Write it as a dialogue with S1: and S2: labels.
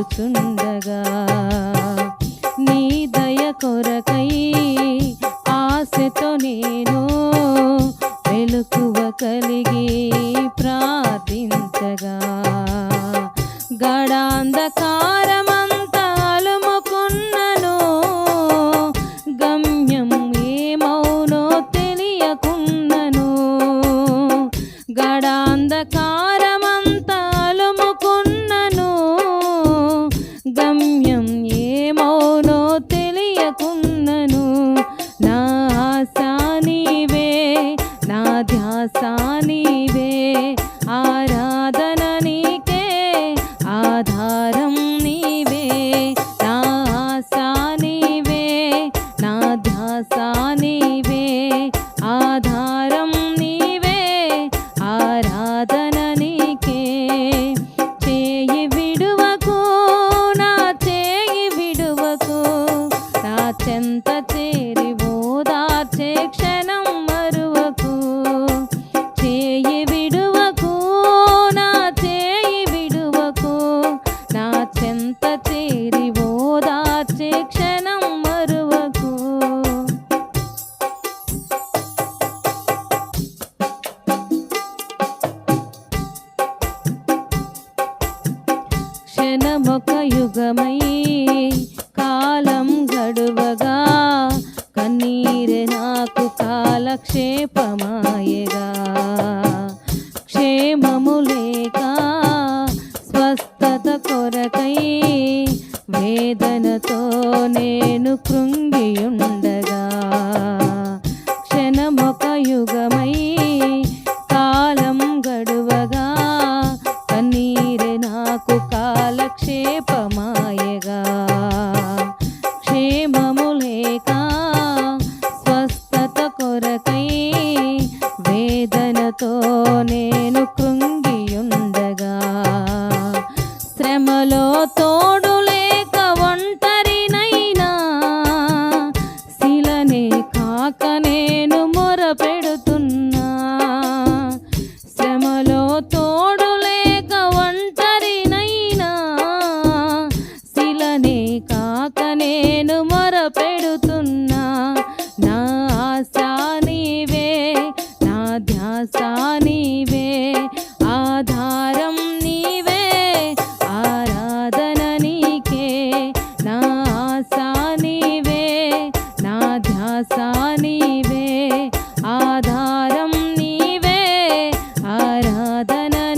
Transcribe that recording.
S1: వెతుకుచుండగా నీ దయ కొరకై ఆశతో నేను ఒక యుగమై కాలం గడువగా కన్నీరే నాకు కాలక్షేపమాయగా. ಸಾಧನ